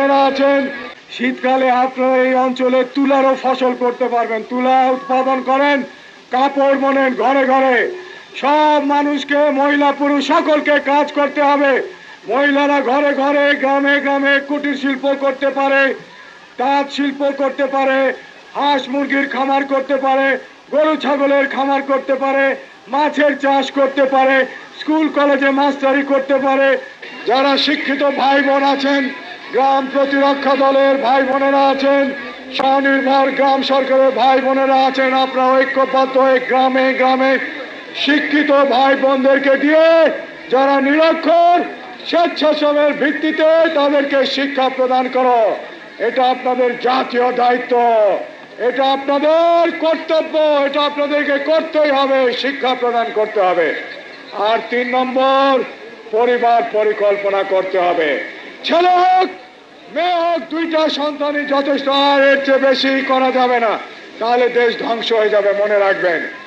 আছেন, শীতকালে আপনারা এই অঞ্চলে তুলারও ফসল করতে পারবেন। তুলা উৎপাদন করেন, কাপড় বোনেন ঘরে ঘরে। সব মানুষকে, মহিলা পুরুষ সকলকে কাজ করতে হবে। মহিলারা ঘরে ঘরে, গ্রামে গ্রামে কুটির শিল্প করতে পারে, তাঁত শিল্প করতে পারে, হাঁস মুরগির খামার করতে পারে, গরু ছাগলের খামার করতে পারে, মাছের চাষ করতে পারে, স্কুল কলেজে মাস্টারি করতে পারে। যারা শিক্ষিত ভাই বোন আছেন গ্রাম প্রতিরক্ষা দলের ভাই বোনেরা আছেন, স্বনির্ভর গ্রাম সরকারের ভাই বোনেরা আছেন, আপনারা ঐক্যবদ্ধ হয়ে গ্রামে গ্রামে শিক্ষিত ভাই বোনদেরকে দিয়ে যারা নিরক্ষর স্বেচ্ছাসেবের ভিত্তিতে তাদেরকে শিক্ষা প্রদান করো। এটা আপনাদের জাতীয় দায়িত্ব, এটা আপনাদের কর্তব্য, এটা আপনাদেরকে করতেই হবে, শিক্ষা প্রদান করতে হবে। আর তিন নম্বর, পরিবার পরিকল্পনা করতে হবে। ছেলে হোক দুইটা সন্তানই যথেষ্ট আর এর চেয়ে বেশি করা যাবে না। তাহলে দেশ ধ্বংস হয়ে যাবে, মনে রাখবেন।